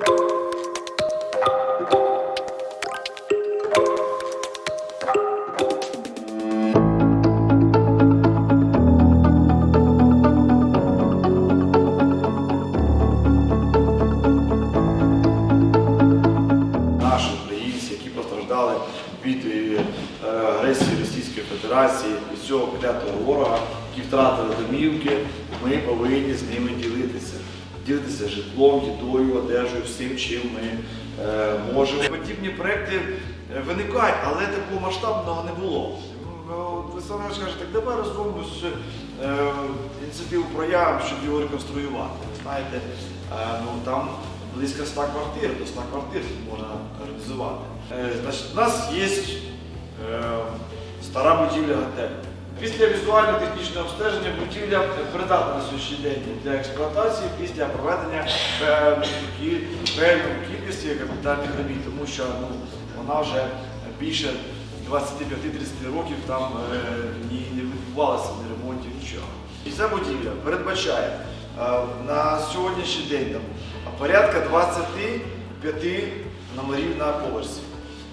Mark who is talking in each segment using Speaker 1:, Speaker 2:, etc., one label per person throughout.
Speaker 1: наші українці, які постраждали від е, агресії Російської Федерації, від цього клятого ворога, які втратили домівки, ми повинні з ними ділитися. Ділитися житлом, їдою, одежею, всім, чим ми е, можемо. Подібні проекти е, виникають, але такого масштабного не було. Ну, саме скажете, так давай розробимо е, ініціативу проявам, щоб його реконструювати. Знаєте, е, ну там близько 100 квартир, до 100 квартир можна організувати. Е, значить, у нас є е, стара будівля готелю. Після візуально-технічного обстеження будівля придатна на сьогоднішній день для експлуатації після проведення певної кількості капітальних робіт, тому що ну, вона вже більше 25-30 років там е, не відбувалося ні ремонтів, нічого. І ця будівля передбачає е, на сьогоднішній день там, порядка 25 номерів на поверсі,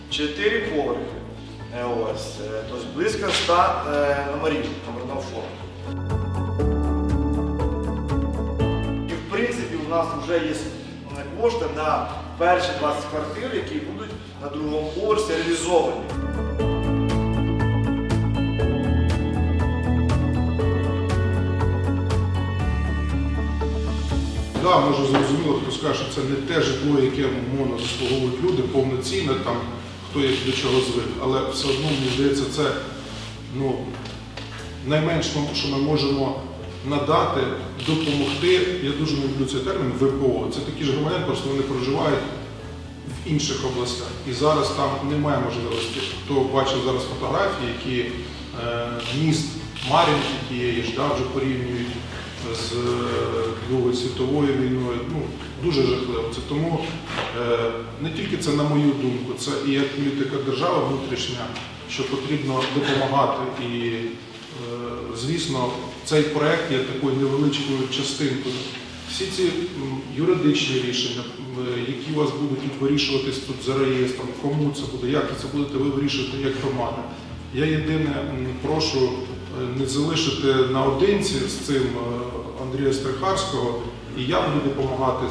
Speaker 1: 4 поверхи. Е, Ось, тобто близько 100 е, номерів номерного фонду. І в принципі у нас вже є кошти на перші 20 квартир, які будуть на другому поверсі реалізовані.
Speaker 2: Да, може зрозуміло, хто скаже, що це не те житло, яке умовно заслуговують люди, повноцінне, там хто як до чого звик. Але все одно мені здається, це ну, найменше, що ми можемо надати, допомогти. Я дуже люблю цей термін ВПО. Це такі ж громадяни, просто вони проживають в інших областях. І зараз там немає можливості. Хто бачив зараз фотографії, які е, міст Мар'їнки тієї ж да, вже порівнюють з Другою світовою війною. Ну, дуже жахливо. Це тому е, не тільки це на мою думку, це і як політика держави внутрішня, що потрібно допомагати. І, е, звісно, цей проект є такою невеличкою частинкою. Всі ці юридичні рішення, які у вас будуть вирішуватись тут за реєстром, кому це буде, як це будете ви вирішувати як громада. Я єдине прошу е, не залишити наодинці з цим е, Андрія Стрихарського, і я буду допомагати.